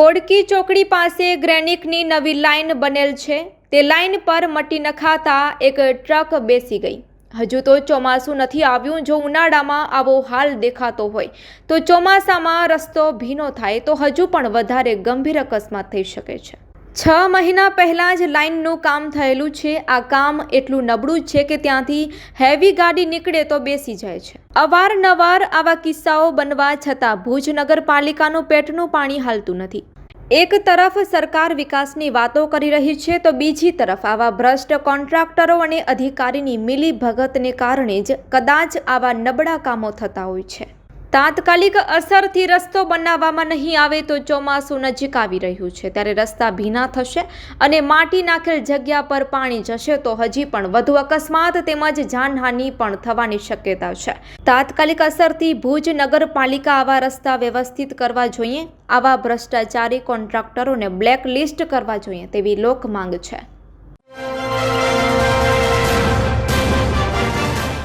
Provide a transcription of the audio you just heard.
કોડકી ચોકડી પાસે ગ્રેનિકની નવી લાઇન બનેલ છે. તે લાઇન પર મટી નખાતા એક ટ્રક બેસી ગઈ. હજુ તો ચોમાસું નથી આવ્યું જો ઉનાળામાં આવો હાલ દેખાતો હોય. તો ચોમાસામાં રસ્તો ભીનો થાય તો હજુ પણ વધારે ગંભીર અકસ્માત થઈ શકે છે. છ મહિના પહેલાં જ લાઇનનું કામ થયેલું છે. આ કામ એટલું નબળું છે કે ત્યાંથી હેવી ગાડી નીકળે તો બેસી જાય છે. અવારનવાર આવા કિસ્સાઓ બનવા છતાં ભુજ નગરપાલિકાનું પેટનું પાણી હાલતું નથી. એક તરફ સરકાર વિકાસની વાતો કરી રહી છે તો બીજી તરફ આવા ભ્રષ્ટ કોન્ટ્રાક્ટરો અને અધિકારીની મિલી ભગતને કારણે જ કદાચ આવા નબળા કામો થતા હોય છે. તાત્કાલિક અસરથી રસ્તો બનાવવામાં નહીં આવે તો ચોમાસું નજીક આવી રહ્યું છે. ત્યારે રસ્તા ભીના થશે અને માટી નાખેલ જગ્યા પર પાણી જશે તો હજી પણ વધુ અકસ્માત તેમજ જાનહાનિ પણ થવાની શક્યતા છે. તાત્કાલિક અસરથી ભુજ નગરપાલિકા આવા રસ્તા વ્યવસ્થિત કરવા જોઈએ. આવા ભ્રષ્ટાચારી કોન્ટ્રાક્ટરોને બ્લેક લિસ્ટ કરવા જોઈએ તેવી લોક માંગ છે.